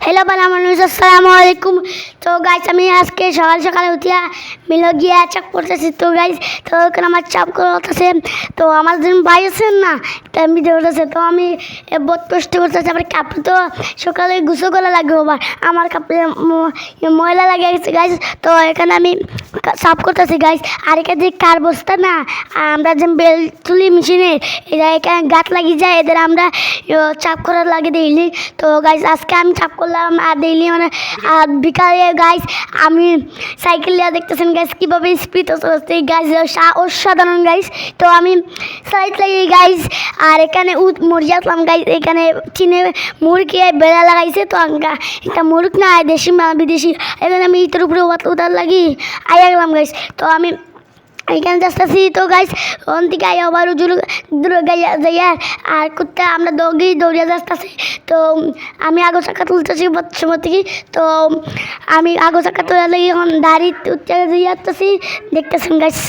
Hello বালা মানুষ আসসালামু আলাইকুম তো গাইস আমি আজকে সকাল সকালে উঠিয়া মিলে গিয়া চাপ করতেছি। তো গাইস তো ওখানে আমার চাপ করতেছে তো আমার যেন ভাই আছে না তো আমি দৌড়তেছে তো আমি বহুত কষ্ট করতেছি আমার কাপড় তো সকালে গুছো করা লাগবে আবার। আমার কাপড়ে ময়লা লাগে গেছে গাইস তো এখানে আমি সাফ করতেছি গাইস আর এখানে যে কার বস্তা না, আমরা যে বেল তুলি মেশিনে, এরা এখানে গাছ লাগিয়ে যায়, এদের আমরা চাপ করার লাগে ডেইলি তো গাইস আজকে আমি চাপ করলাম, আর ডেইলি মানে আর বিকালে গাইস আমি সাইকেল নিয়ে দেখতেছেন গাইস কীভাবে স্পিড হচ্ছে গাইস অসাধারণ গাইস তো, আমি সাইড লাগিয়ে গাইস আর এখানে উঠ মরে আসলাম গাইস এখানে চিনে মুরগি বেড়া লাগাইছে, তো একটা মুরগ না, দেশি বিদেশি এখানে আমি ইটের উপরে উত- উতার লাগি আইয়া গেলাম গাইস তো আমি এখানে যাচ্ছি তো গাইস ওখান থেকে আই আবার উজুর দূরে যাইয়া আর কুত্তা, আমরা দৌড়ি, দৌড়িয়া যাচ্ছি তো, আমি আগো চাকা তুলতেছি সময় থেকে। তো, আমি আগো চাকা তোলা লাগি এখন দাড়ি উঠতে দিয়ে যাচ্ছি দেখতেছেন গাইস